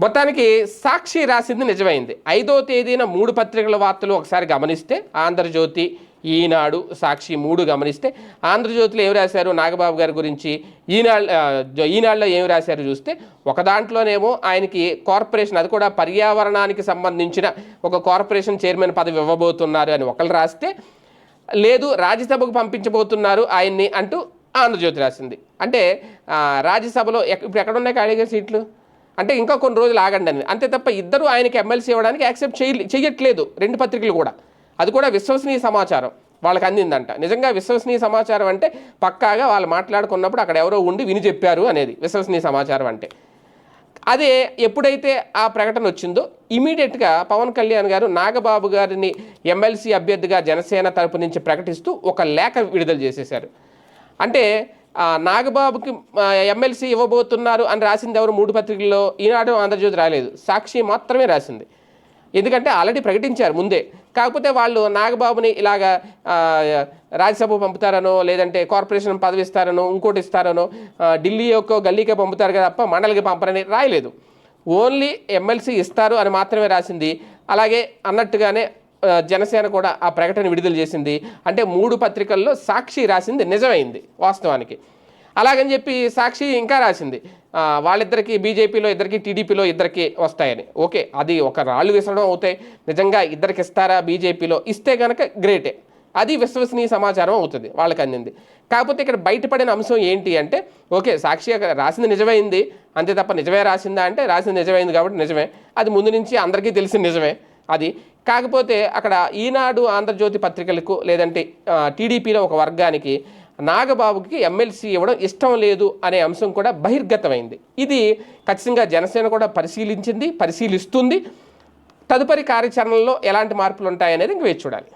మొత్తానికి సాక్షి రాసింది నిజమైంది. ఐదో తేదీన మూడు పత్రికల వార్తలు ఒకసారి గమనిస్తే ఆంధ్రజ్యోతి ఈనాడు సాక్షి మూడు గమనిస్తే. ఆంధ్రజ్యోతిలో ఏం రాశారు? నాగబాబు గారి గురించి ఈనాడు ఈనాడులో ఏమి రాశారు చూస్తే ఒక దాంట్లోనేమో ఆయనకి కార్పొరేషన్ అది కూడా పర్యావరణానికి సంబంధించిన ఒక కార్పొరేషన్ చైర్మన్ పదవి ఇవ్వబోతున్నారు అని ఒకళ్ళు రాస్తే లేదు రాజ్యసభకు పంపించబోతున్నారు ఆయన్ని అంటూ ఆంధ్రజ్యోతి రాసింది. అంటే రాజ్యసభలో ఎక్- ఇప్పుడు ఎక్కడ ఉన్నాయి ఖాళీగా సీట్లు? అంటే ఇంకా కొన్ని రోజులు ఆగండి అని. అంతే తప్ప ఇద్దరు ఆయనకి ఎమ్మెల్సీ ఇవ్వడానికి యాక్సెప్ట్ చేయ చెయ్యట్లేదు. రెండు పత్రికలు కూడా. అది కూడా విశ్వసనీయ సమాచారం. వాళ్ళకి అందిందంట. నిజంగా విశ్వసనీయ సమాచారం అంటే పక్కాగా వాళ్ళు మాట్లాడుకున్నప్పుడు అక్కడ ఎవరో ఉండి విని చెప్పారు అనేది. విశ్వసనీయ సమాచారం అంటే. అదే ఎప్పుడైతే ఆ ప్రకటన వచ్చిందో ఇమీడియట్గా పవన్ కళ్యాణ్ గారు నాగబాబు గారిని ఎమ్మెల్సీ అభ్యర్థిగా జనసేన తరపు నుంచి ప్రకటిస్తూ ఒక లేఖ విడుదల చేసేశారు. అంటే నాగబాబుకి ఎమ్మెల్సీ ఇవ్వబోతున్నారు అని రాసింది ఎవరు? మూడు పత్రికల్లో ఈనాడు ఆంధ్రజ్యోతి రాలేదు. సాక్షి మాత్రమే రాసింది. ఎందుకంటే ఆల్రెడీ ప్రకటించారు ముందే. కాకపోతే వాళ్ళు నాగబాబుని ఇలాగా రాజ్యసభ పంపుతారనో లేదంటే కార్పొరేషన్ పదవి ఇస్తారనో ఇంకోటి ఇస్తారనో ఢిల్లీ యొక్క గల్లీకే పంపుతారు కదా తప్ప మండలికి పంపరని రాయలేదు. ఓన్లీ ఎమ్మెల్సీ ఇస్తారు అని మాత్రమే రాసింది. అలాగే అన్నట్టుగానే జనసేన కూడా ఆ ప్రకటన విడుదల చేసింది. అంటే మూడు పత్రికల్లో సాక్షి రాసింది నిజమైంది వాస్తవానికి. అలాగని చెప్పి సాక్షి ఇంకా రాసింది. వాళ్ళిద్దరికీ వాళ్ళిద్దరికి బీజేపీలో ఇద్దరికి టీడీపీలో ఇద్దరికి వస్తాయని. ఓకే అది ఒక రాళ్ళు విసరడం అవుతాయి. నిజంగా ఇద్దరికి ఇస్తారా బీజేపీలో? ఇస్తే కనుక గ్రేటే. అది విశ్వసనీయ సమాచారం అవుతుంది వాళ్ళకి అందింది. కాకపోతే ఇక్కడ బయటపడిన అంశం ఏంటి అంటే ఓకే సాక్షి రాసింది నిజమైంది. అంతే తప్ప నిజమే రాసిందా అంటే రాసింది నిజమైంది కాబట్టి నిజమే. అది ముందు నుంచి అందరికీ తెలిసిన నిజమే. అది. కాకపోతే అక్కడ ఈనాడు ఆంధ్రజ్యోతి పత్రికలకు లేదంటే టీడీపీలో ఒక వర్గానికి నాగబాబుకి ఎమ్మెల్సీ ఇవ్వడం ఇష్టం లేదు అనే అంశం కూడా బహిర్గతమైంది. ఇది ఖచ్చితంగా జనసేన కూడా పరిశీలించింది పరిశీలిస్తుంది. తదుపరి కార్యాచరణలో ఎలాంటి మార్పులు ఉంటాయనేది ఇంక వేచి చూడాలి.